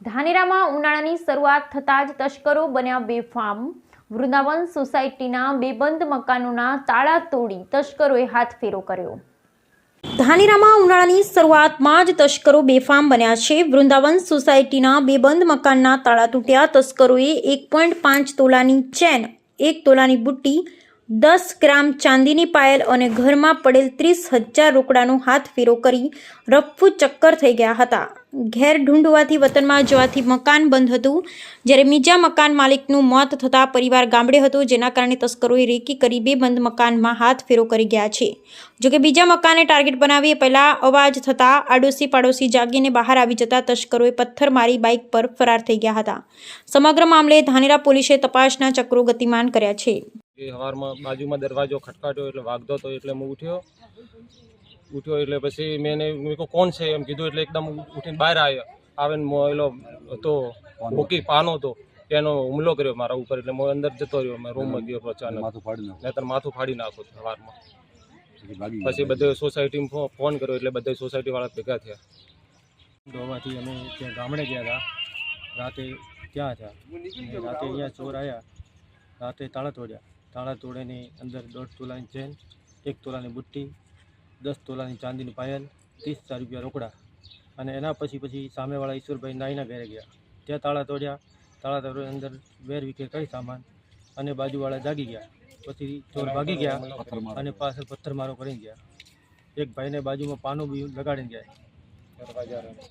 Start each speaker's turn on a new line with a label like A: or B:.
A: ધાનેરામાં ઉનાળાની શરૂઆત થતાં જ તસ્કરો બન્યા બેફામ. વૃંદાવન સોસાયટીના બેબંધ મકાનોના તાળા તોડી તસ્કરોએ હાથફેરો કર્યો. ધાનેરામાં ઉનાળાની શરૂઆતમાં જ તસ્કરો બેફામ બન્યા છે. વૃંદાવન સોસાયટીના બેબંધ મકાનના તાળા તૂટ્યા તસ્કરોએ એક પોઈન્ટ પાંચ તોલાની ચેન, એક તોલાની બુટ્ટી દસ ગ્રામ ચાંદીની પાયલ અને ઘરમાં પડેલ ત્રીસ હજાર રોકડાનો હાથફેરો કરી રફ્ફુ ચક્કર થઈ ગયા હતા. ઘેર ઢૂંઢવાથી વતનમાં જવાથી મકાન બંધ હતું. જ્યારે બીજા મકાન માલિકનું મોત થતાં પરિવાર ગામડે હતો, જેના કારણે તસ્કરોએ રેકી કરી બે બંધ મકાનમાં હાથ ફેરો કરી ગયા છે. જોકે બીજા મકાને ટાર્ગેટ બનાવી પહેલાં અવાજ થતાં આડોશી પાડોશી જાગીને બહાર આવી જતા તસ્કરોએ પથ્થર મારી બાઇક પર ફરાર થઈ ગયા હતા. સમગ્ર મામલે ધાનેરા પોલીસે તપાસના ચક્રો ગતિમાન કર્યા છે.
B: એ સવારમાં બાજુમાં દરવાજો ખટકાટ્યો એટલે વાગતો હતો એટલે હું ઉઠ્યો. ઉઠ્યો એટલે પછી મેં એને મેં કહું કોણ છે? એમ કીધું એટલે એકદમ ઉઠીને બહાર આવ્યો. આવીને એલો હતો મૂકી પાનો હતો એનો હુમલો કર્યો મારા ઉપર એટલે હું અંદર જતો રહ્યો. મેં રૂમમાં ગયો અચાનક. નહીતર માથું ફાડી નાખું સવારમાં
C: પછી
B: બધે સોસાયટીમાં ફોન કર્યો એટલે બધા સોસાયટીવાળા ભેગા થયા.
D: ગોવાથી અમે ત્યાં ગામડે ગયા હતા. રાતે ત્યાં હતા. રાતે અહીંયા ચોર આવ્યા રાતે તાળા તોડ્યા. તાળા તોડેની અંદર દોઢ તોલાની ચેન, એક તોલાની બુટ્ટી, દસ તોલાની ચાંદીની પાયલ, ત્રીસ હજાર રૂપિયા રોકડા. અને એના પછી પછી સામેવાળા ઈશ્વરભાઈ નાઈના ઘરે ગયા. ત્યાં તાળા તોડ્યા. તાળા તોડી અંદર વેર વિખેર કરી સામાન અને બાજુવાળા જાગી ગયા. પછી ચોર ભાગી ગયા અને પાછળ પથ્થરમારો કરીને ગયા. એક ભાઈને બાજુમાં પાનું બી લગાડીને ગયા.